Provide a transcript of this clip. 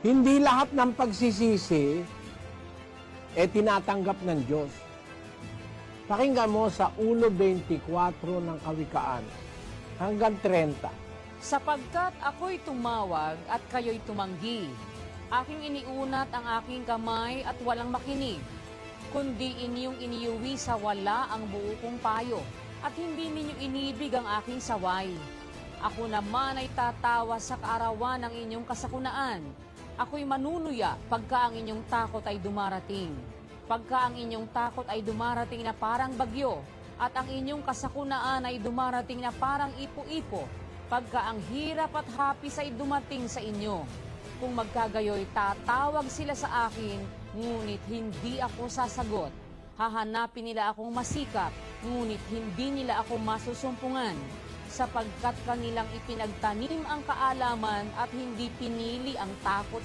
Hindi lahat ng pagsisisi eh tinatanggap ng Diyos. Pakinggan mo sa ulo 24 ng Kawikaan hanggang 30. Sapagkat ako'y tumawag at kayo'y tumanggi. Aking iniunat ang aking kamay at walang makinig. Kundi inyong iniuwi sa wala ang buo kong payo at hindi ninyo inibig ang aking saway. Ako naman ay tatawa sa kaarawan ng inyong kasakunaan. Ako'y manunuya pagka ang inyong takot ay dumarating. Pagka ang inyong takot ay dumarating na parang bagyo at ang inyong kasakunaan ay dumarating na parang ipo-ipo, pagka ang hirap at hapis ay dumating sa inyo. Kung magkagayoy tatawag sila sa akin, ngunit hindi ako sasagot. Hahanapin nila akong masikap, ngunit hindi nila ako masusumpungan sapagkat kanilang ipinagtanim ang kaalaman at hindi pinili ang takot